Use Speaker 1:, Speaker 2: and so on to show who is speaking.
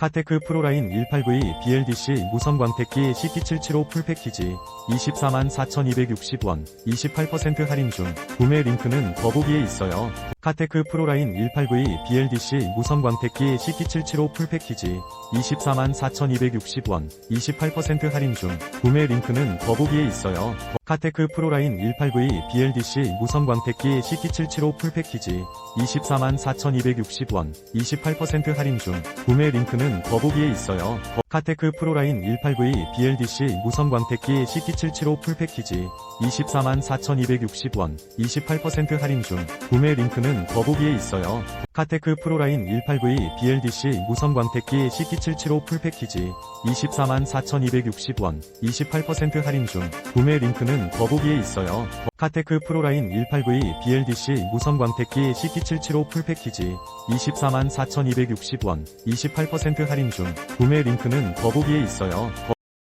Speaker 1: 카테크 프로라인 18V BLDC 무선 광택기 CT775 풀패키지 24만 4,260원 28% 할인 중 구매 링크는 더보기에 있어요. 카테크 프로라인 18V BLDC 무선 광택기 CT775 풀패키지 24만 4,260원 28% 할인 중 구매 링크는 더보기에 있어요. 카테크 프로라인 18V BLDC 무선 광택기 CT775 풀패키지 24만 4,260원 28% 할인 중 구매 링크는 더보기에 있어요. 카테크 프로라인 18V BLDC 무선 광택기 CT775 풀패키지 24만 4,260원 28% 할인 중 구매 링크는 더보기에 있어요. 카테크 프로라인 18V BLDC 무선 광택기 CT775 풀패키지 24만 4,260원 28% 할인 중 구매 링크는 더보기에 있어요. 카테크 프로라인 18V BLDC 무선 광택기 CT775 풀패키지 24만 4,260원 28% 할인 중 구매 링크는 더보기에 있어요.